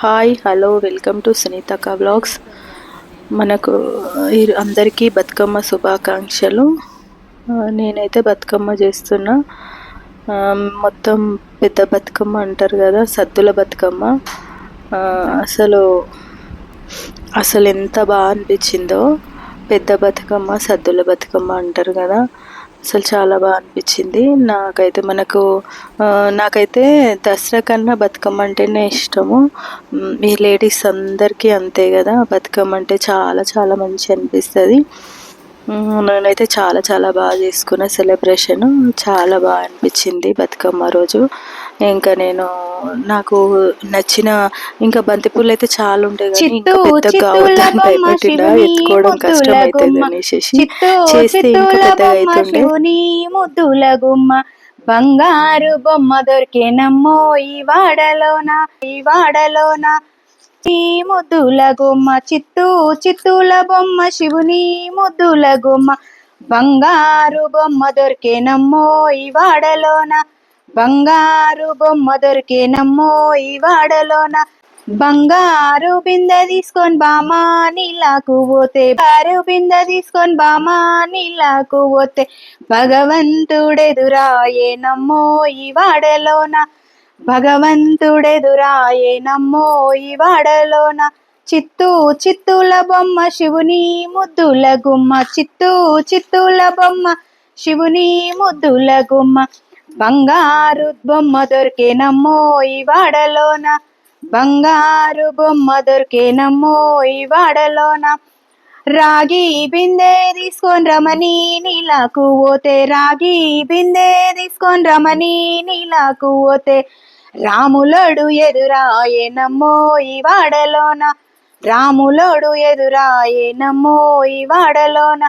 Hi hello welcome to సునీతక blogs మనకు అందరికీ బతుకమ్మ శుభాకాంక్షలు. నేనైతే బతుకమ్మ చేస్తున్నా. మొత్తం పెద్ద బతుకమ్మ అంటారు కదా సద్దుల బతుకమ్మ. అసలు అసలు ఎంత బాగా అనిపించిందో. పెద్ద బతుకమ్మ సద్దుల బతుకమ్మ అంటారు కదా. అసలు చాలా బాగా అనిపించింది. నాకైతే మనకు నాకైతే దసరా కన్నా బతుకమ్మ అంటేనే ఇష్టము ఈ లేడీస్ అందరికీ అంతే కదా బతుకమ్మ అంటే చాలా చాలా మంచి అనిపిస్తుంది. నేనైతే చాలా చాలా బాగా చేసుకున్న సెలబ్రేషన్. చాలా బాగా అనిపించింది బతుకమ్మ రోజు. ఇంకా నేను నాకు నచ్చిన ఇంకా బంతిపూలు అయితే చాలా ఉంటాయి కానీ ఇంకా కావద్దని ఎత్తుకోవడం కష్టం అవుతుంది అనేసి చేస్తే ఇంకా చిత్తుల పెద్దగా బొమ్మ అవుతుండే శివుని ముద్దుల గుమ్మ. బంగారు బొమ్మ దొరికేనమ్మో ఈ వాడలోన ఈ వాడలోన. ఈ ముద్దుల గుమ్మ చిత్తూ చిత్తుల బొమ్మ శివుని ముద్దుల గుమ్మ. బంగారు బొమ్మ దొరికేనమ్మో ఈ వాడలోన. బంగారు బొమ్మ దొరికేనమ్మో ఈ వాడలోన. బంగారు బిందె తీసుకొని బామా నీలాకు పోతే. బారు బిందె తీసుకొని బామా నీలాకు పోతే. భగవంతుడెదురాయే నమ్మో ఈ వాడలోన. భగవంతుడెదురాయే నమ్మో ఈ వాడలోన. చిత్తూ చిత్తుల బొమ్మ శివుని ముద్దుల గుమ్మ. చిత్తూ చిత్తుల బొమ్మ శివుని ముద్దుల గుమ్మ. బంగారు బొమ్మ దొరికేనమ్మో ఈ వాడలోన. బంగారు బొమ్మ దొరికేనమ్మో ఈ వాడలోన. రాగి బిందె తీసుకొని రమని నీలాకు పోతే రాగి బిందె తీసుకొని రమని నీలాకు పోతే. రాములోడు ఎదురాయే నమ్మో ఈ వాడలోన. రాములోడు ఎదురాయే నమ్మో ఈ వాడలోన.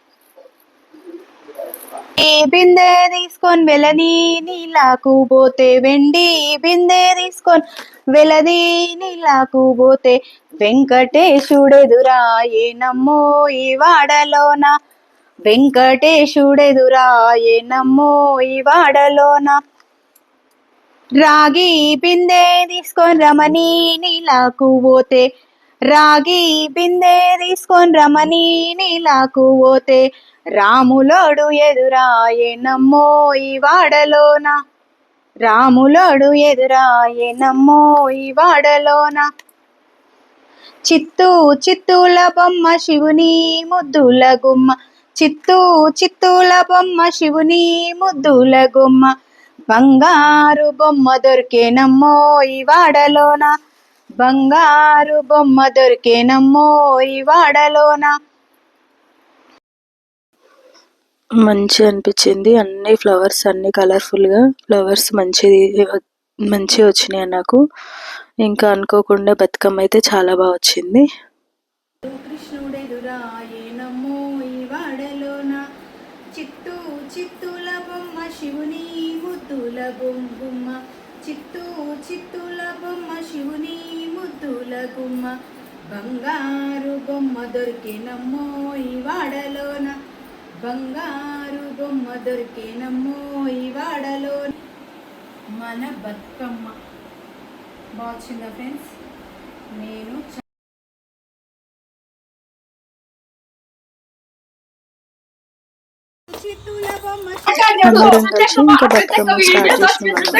ఏ బిందె తీసుకొని వెళ్ళని నీలాకు పోతే? వెండి బిందె తీసుకొని వెలది నీలాకు పోతే? వెంకటేశుడెదురాయే నమ్మో ఈ వాడలోన? వెంకటేశుడెదురాయే నమ్మో ఈ వాడలోన? రాగి బిందె తీసుకొని రమణి నీలాకు పోతే? రాగి బిందె తీసుకొని రమణి నీలాకు పోతే రాములోడు ఎదురాయే నమ్మో ఈ వాడలోన. రాములోడు ఎదురాయే నమ్మో ఈ వాడలోన. చిత్తూ చిత్తూల బొమ్మ శివుని ముద్దుల గుమ్మ. చిత్తూ చిత్తూల బొమ్మ శివుని ముద్దుల గుమ్మ. బంగారు బొమ్మ దొరికేనమ్మో ఈ వాడలోన. బంగారు బొమ్మ దొరికేనమ్మో ఈ వాడలోన. మంచిగా అనిపించింది. అన్ని ఫ్లవర్స్ అన్ని కలర్ఫుల్గా ఫ్లవర్స్ మంచిది మంచిగా వచ్చినాయి నాకు. ఇంకా అనుకోకుండా బతుకమ్మ అయితే చాలా బాగా వచ్చింది. చిత్తూ చిత్తుల బొమ్మ శివుని ముద్దుల గుమ్మ గుమ్మ బంగారు బొమ్మ దొరికేనమ్మో ఈ వాడలోన బంగారు బొమ్మ దొరికేనమ్మో ఈ వాడలోన మన బతుకమ్మ బాగుందా ఫ్రెండ్స్ నేను చ- చిత్తుల బొమ్మ అందరం కలిసి ఇంకా బతుకమ్మ స్టార్ట్ చేసినాం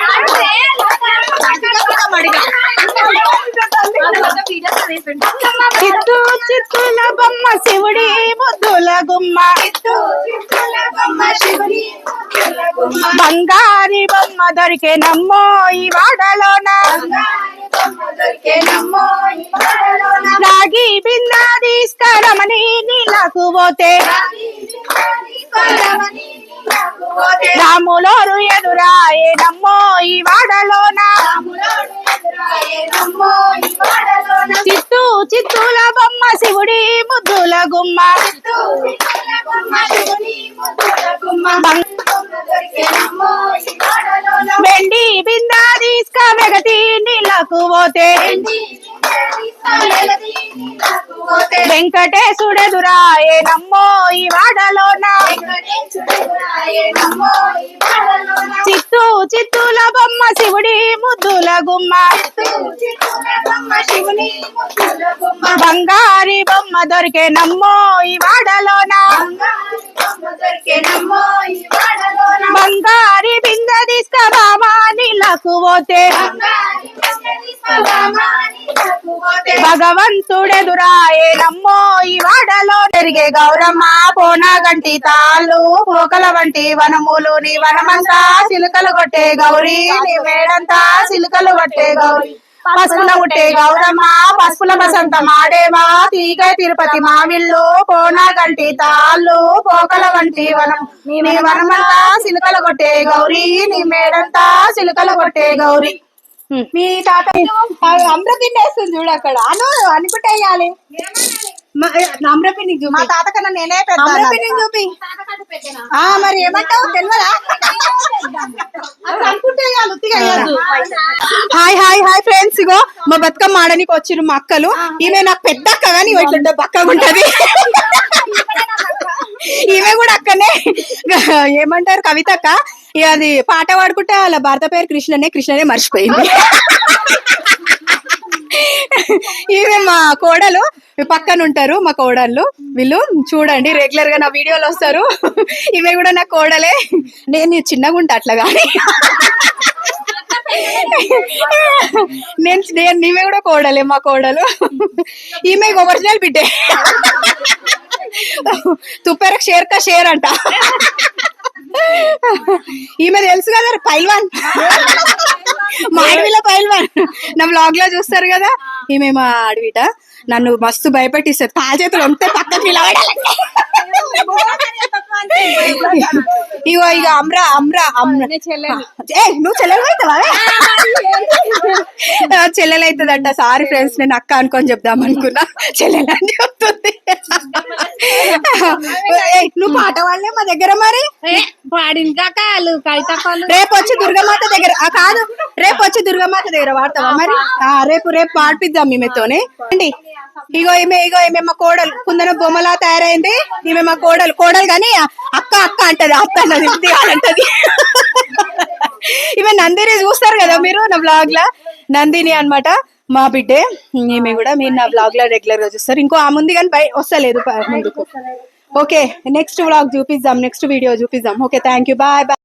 చిత్తూ చిత్తుల బొమ్మ శివుడి బంగారి బొమ్మ దొరికేనమ్మో ఈ వాడలోన. రాగి బింద తీసుకురమని నీళ్ళకు పోతే. రాములోరు ఎదురాయేనమ్మో ఈ వాడలోన? చిత్తూ చిత్తూల బొమ్మ శివుడి ముద్దుల గుమ్మ. వెండి బింద తీసుక మెగతి నీళ్ళకు పోతే. వెంకటేశుడెదురాయే నమ్మో ఈ వాడలో చిత్తూ చిత్తూల బొమ్మ శివుడి ముద్దుల గుమ్మ. బంగారి బొమ్మ దొరికే నమ్మో ఈ వాడలోన? బంగారి బింద తీసుక బామా నీళ్ళకు పోతే? భగవంతుడెదురాయే నమ్మో తిరిగే గౌరమ్మ పోనాగంటి తాళ్ళు పోకల వంటి వనములు నీ వనమంతా చిలుకలు కొట్టే గౌరీ నీ మేడంతా చిలుకలు కొట్టే గౌరీ పసుపుల ఉట్టే గౌరమ్మ పసుపుల బసంత మాడేవా తీగ తిరుపతి మావిళ్ళు పోనాగంటి తాళ్ళు పోకల వంటి వనం నీ వనమంతా చిలుకలు కొట్టే గౌరీ నీ మేడంతా చిలుకలు కొట్టే గౌరీ మీ తాత అమృతిని వేస్తుంది చూడు అక్కడ అను అనుకుంటే వేయాలి మా తాత కన్నా నేనే పెద్ద చూపి. మరి ఏమంటావు? తెలియదా. Hi hi hi friends. ఇగో మా బతుకమ్మ ఆడనికి వచ్చిరు మా అక్కలు. ఈమె నాకు పెద్ద అక్క కానీ ఇట్లా పక్కగా ఉంటది. ఈమె కూడా అక్కనే. ఏమంటారు కవితక్క? ఇక అది పాట పాడుకుంటే వాళ్ళ భర్త పేరు కృష్ణనే కృష్ణనే మర్చిపోయింది. ఈమె మా కోడలు పక్కన ఉంటారు మా కోడళ్ళు. వీళ్ళు చూడండి రెగ్యులర్గా నా వీడియోలు వస్తారు. ఈమె కూడా నా కోడలే. నేను చిన్నగా ఉంటా అట్లా కానీ. నేను నేను ఈమె కూడా కోడలే మా కోడలు. ఈమె ఒరిజినల్ బిడ్డే. తుప్పేర షేర్ కా షేర్ అంట. ఈమె తెలుసు కదా పైల్వాన్ మా అడవిలో పైల్వాన్. నా బ్లాగ్లో చూస్తారు కదా? ఈమె మా అడవిట. నన్ను మస్తు భయపెట్టిస్తారు తాళ చేతులు ఉంటే పక్కకి నిలబడాలంటే ఇగో ఇక అమ్రా అమ్రా అమ్రా. ఏ నువ్వు చెల్లెలు అవుతావా? చెల్లెలు అవుతుందంట. సారీ ఫ్రెండ్స్ నేను అక్క అనుకొని చెప్దాం అనుకున్నా. చెల్లెలు అని చెప్తుంది. నువ్వు పాట వాళ్ళే మా దగ్గర మరి? పాడిన కాకాలు కైతకాలు రేపు వచ్చి దుర్గమాత దగ్గర కాదు రేపు వచ్చి దుర్గమాత దగ్గర వాడతావా మరి? ఆ, రేపు రేపు పాడిపిద్దాం ఈమెతోనే అండి ఇగో ఈమె ఇగో ఈమె మా కోడలు కుందన బొమ్మలా తయారైంది. ఈమె మా కోడలు కోడలు కానీ అక్క అక్క అంటది అత్త అన్నది అంటది. ఈమె నందిని చూస్తారు కదా మీరు నా బ్లాగ్ లా? నందిని అన్నమాట. మా బిడ్డే ఈమె కూడా మీరు నా బ్లాగ్లో రెగ్యులర్గా చూస్తారు. ఇంకో ఆ ముందు కానీ బయ వస్తలేదు ముందుకు. ఓకే నెక్స్ట్ వ్లాగ్ చూపిద్దాం నెక్స్ట్ వీడియో చూపిద్దాం. Okay thank you bye bye